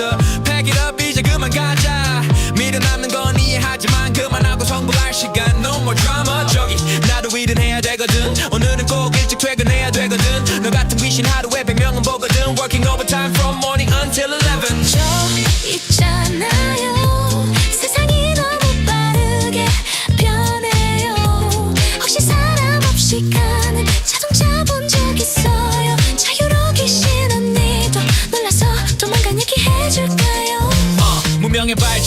answer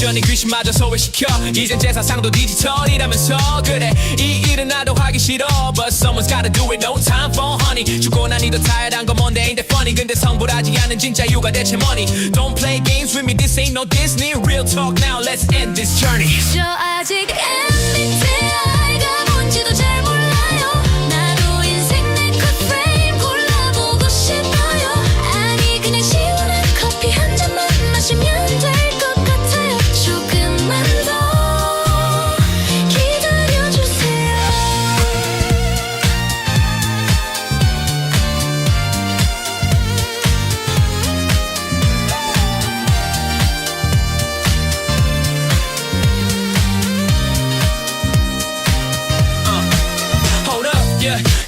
여전히 귀신마저 소외시켜 이젠 제 사상도 디지털이라면서 그래 이 일은 나도 하기 싫어 But someone's gotta do it no time for honey 죽고 나니 더 tired한 건 뭔데 ain't that funny 근데 성불하지 않은 진짜 이유가 대체 뭐니 Don't play games with me this ain't no Disney Real talk now let's end this journey 저 아직 MBTI가 뭔지도 잘 몰라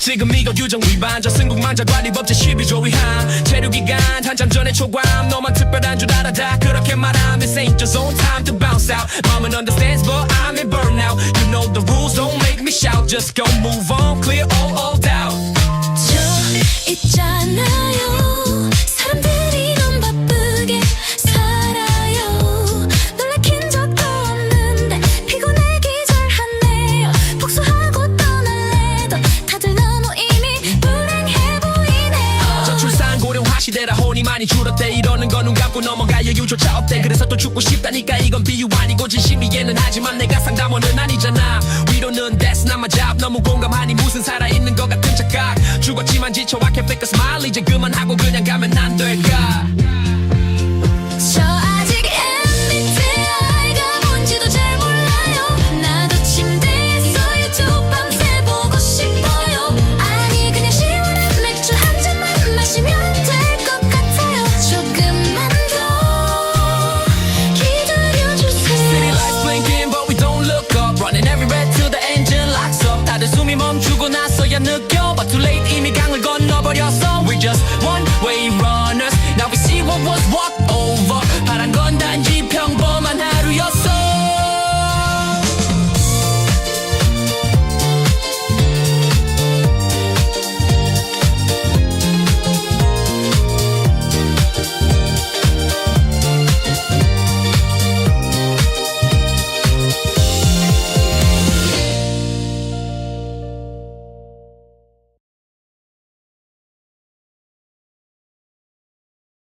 지금 이거 규정 위반 저승국만자 관리법제 12조 위한 체류기간 한참 전에 초과함 너만 특별한 줄 알아 다 그렇게 말함 This ain't just on time to bounce out Mama understands but I'm in burnout You know the rules don't make me shout Just go move on clear all all 많이 줄었대. 이러는 건 눈 감고 넘어가 여유조차 없대. 그래서 또 죽고 싶다니까. 이건 비유 아니고 진심이기는 하지만 내가 상담원은 아니잖아. 위로는 that's not 너무 공감하니 무슨 살아있는 것 같은 착각. 죽었지만 지쳐 I can't fake a smile. 이제 그만하고 그냥 가면 just